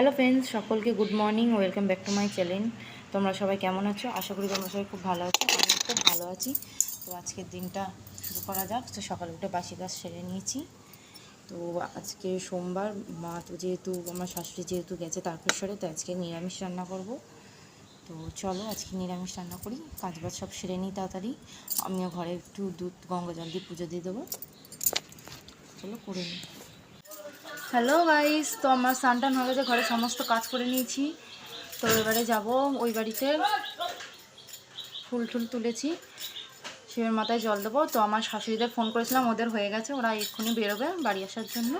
Hello friends সকলকে good morning welcome back to my channel তোমরা সবাই কেমন আছো? আশা করি তোমরা সবাই খুব ভালো আছো আমি খুব ভালো আছি। তো আজকের দিনটা শুরু করা যাক। তো সকালে উঠে বাসি কাজ সেরে নিয়েছি। তো আজকে সোমবার, মা তো যেহেতু, আমার শাশুড়ি যেহেতু গেছে তারকেশ্বরে, তো আজকে নিরামিষ রান্না করব। তো চলো আজকে নিরামিষ রান্না করি কাজ বাজ সব সেরে নিই তাড়াতাড়ি। আমিও ঘরে একটু দুধ গঙ্গা জল দিয়ে পুজো দিয়ে দেবো। চলো করে নিই। হ্যালো গাইস তো আমার সানটান হয়ে গেছে, ঘরে সমস্ত কাজ করে নিয়েছি। তো এবারে যাব ওই বাড়িতে। ফুল টুল তুলেছি। শিবের মাথায় জল দেবো। তো আমার শাশুড়িদের ফোন করেছিলাম, ওদের হয়ে গেছে। ওরা এক্ষুনি বেরোবে বাড়ি আসার জন্য।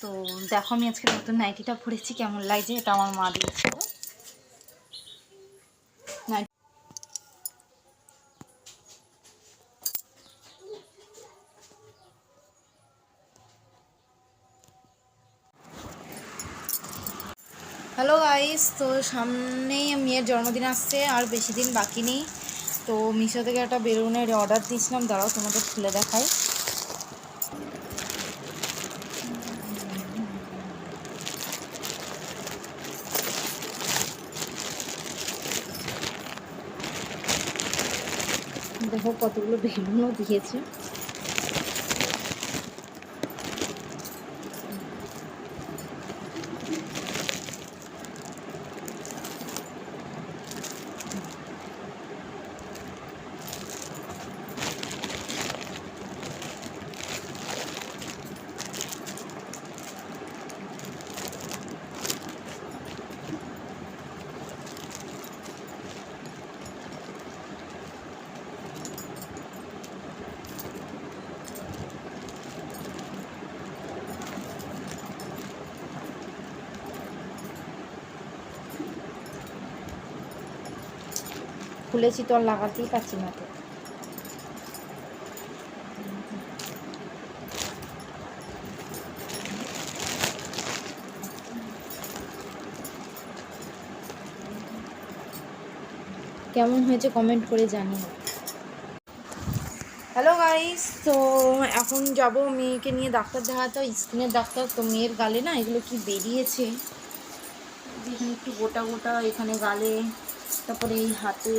তো দেখো আমি আজকে নতুন নাইটিটা পরেছি, কেমন লাগছে, এটা আমার মা দিয়েছিল নাইটি হ্যালো গাইস তো সামনেই মেয়ের জন্মদিন আসছে, আর বেশি দিন বাকি নেই। তো মিশো থেকে একটা বেলুনের অর্ডার দিয়েছিলাম, দাঁড়াও তোমাদের খুলে দেখাই। দেখো কতগুলো বেলুনও দিয়েছে। খুলেছি তো আর লাগাতেই পারছি না তো। কেমন হয়েছে কমেন্ট করে জানিও। হ্যালো গাইস তো এখন যাব মেয়েকে নিয়ে ডাক্তার দেখাতে। স্কিনের ডাক্তার তো মেয়ের গালে না এগুলো কি বেরিয়েছে? একটু গোটা গোটা এখানে গালে। তারপরে এই হাতে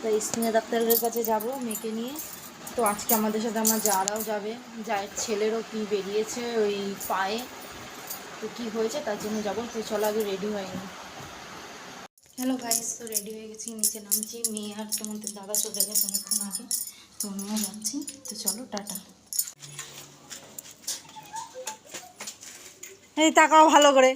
তো স্কিনের ডাক্তারের কাছে যাব মেয়েকে নিয়ে। তো আজকে আমাদের সাথে আমার যারাও যাবে, যার ছেলেরও কি বেরিয়েছে ওই পায়ে, তো কী হয়েছে তার জন্য যাব। তো চলো আগে রেডি হয়নি হ্যালো গাইস তো রেডি হয়ে গেছি, নিচে নামছি। মেয়ে আর তোমাদের দাদা চলে গেছে অনেকক্ষণ আগে, তো আমিও যাচ্ছি। তো চলো, টাটা। এই তাকাও ভালো করে।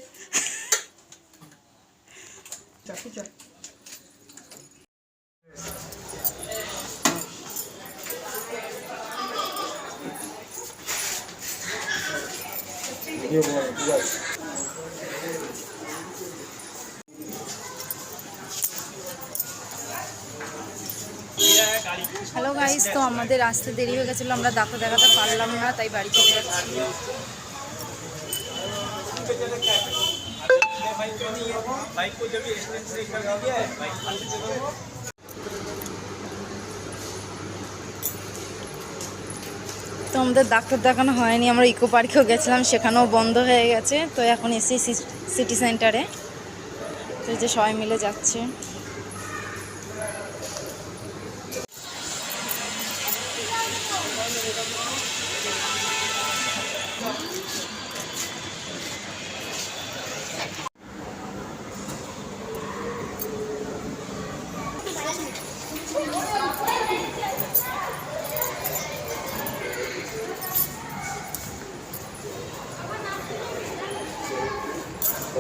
হ্যালো গাইস তো আমাদের আসতে দেরি হয়ে গেছিল, আমরা ডাক্তার দেখাতে পারলাম না, তাই বাড়ি চলে যাচ্ছি। তো আমাদের ডাক্তার দেখানো হয়নি, আমরা ইকো পার্কেও গেছিলাম, সেখানেও বন্ধ হয়ে গেছে। তো এখন এসি সিটি সেন্টারে তো যে সবাই মিলে যাচ্ছে।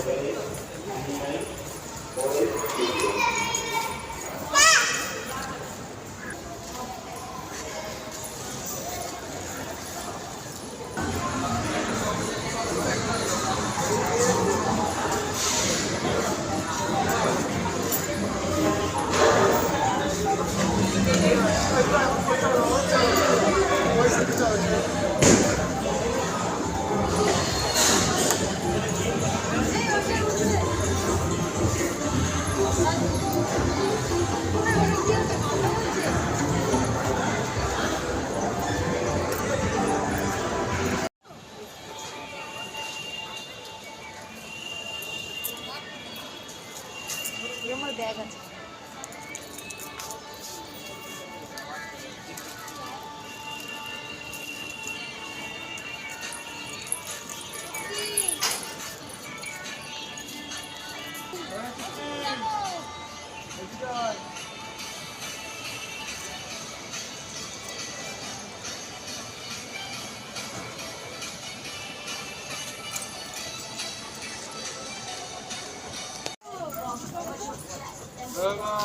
também. ব্যাগ আছে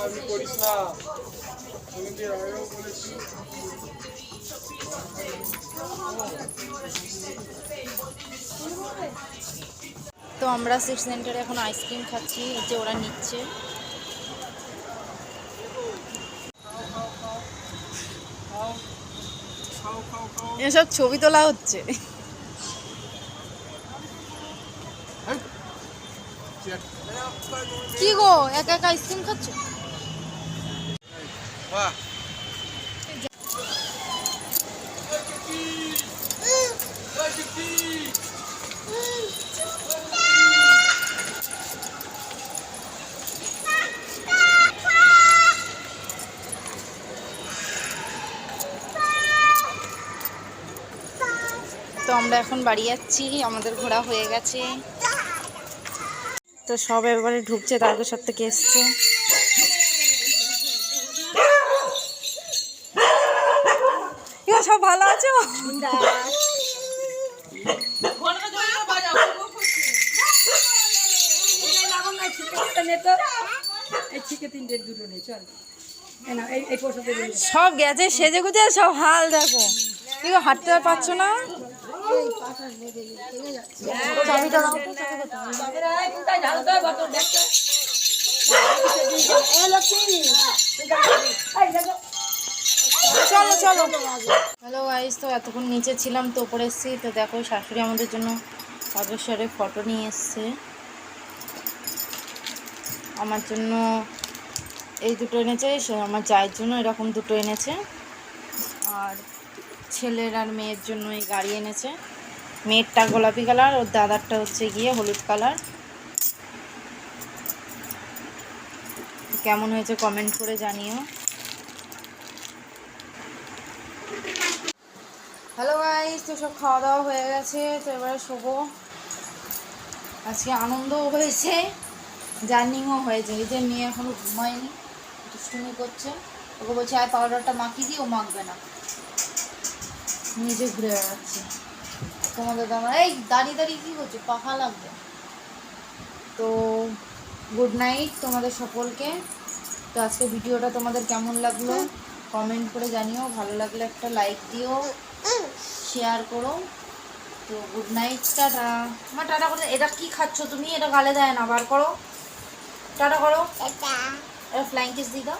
আমি করিস না। তুমি আগেও বলেছি। তো আমরা সিক্স সেন্টারে এখন আইসক্রিম খাচ্ছি এই যে ওরা নিচ্ছে। খাও খাও খাও এসব ছবি তোলা হচ্ছে। কি গো একা একা আইসক্রিম খাচ্ছ? তো আমরা এখন বাড়ি যাচ্ছি আমাদের ঘোরা হয়ে গেছে। তো সব এবারে ঢুকছে তারকেশ্বর থেকে এসছে। সব ভালো আছো? সব গেছে সেজে গুজে সব হাল দেখো। কি হাঁটতে পারছ না? হ্যালো গাইস তো এতক্ষণ নিচে ছিলাম, তো উপরে এসেছি। তো দেখো, শাশুড়ি আমাদের জন্য তারকেশ্বরে ফটো নিয়ে এসছে। আমার জন্য এই দুটো এনেছে, আমার জায়ের জন্য এরকম দুটো এনেছে। আর ছেলের আর মেয়ের জন্য এই গাড়ি এনেছে। মেয়েরটা গোলাপি কালার, ওর দাদারটা হচ্ছে গিয়ে হলুদ কালার। কেমন হয়েছে কমেন্ট করে জানিও। হ্যালো গাইস তো সব খাওয়া দাওয়া হয়ে গেছে, তো এবারে শোবো। আজকে আনন্দও হয়েছে, জার্নিংও হয়েছে। এই যে মেয়ে এখনও ঘুমায়নি, দুষ্টুমি করছে। ওকে বলছে আর পাউডারটা মাখিয়ে দিই, ও মাখবে না। নিজে ঘুরে বেড়াচ্ছে। তোমাদের দাদা এই দাঁড়িয়ে দাঁড়িয়ে কী করছে? পাখা লাগবে। তো গুড নাইট তোমাদের সকলকে। তো আজকে ভিডিওটা তোমাদের কেমন লাগল? কমেন্ট করে জানিও। ভালো লাগলে একটা লাইক দিও। শেয়ার করো। তো গুড নাইট টাটা। মা টাটা করে এটা কি খাচ্ছ তুমি? এটা গালে দেয় না। বার করো। টাটা করো। এটা ফ্লাইং কিস দিয়ে দাও।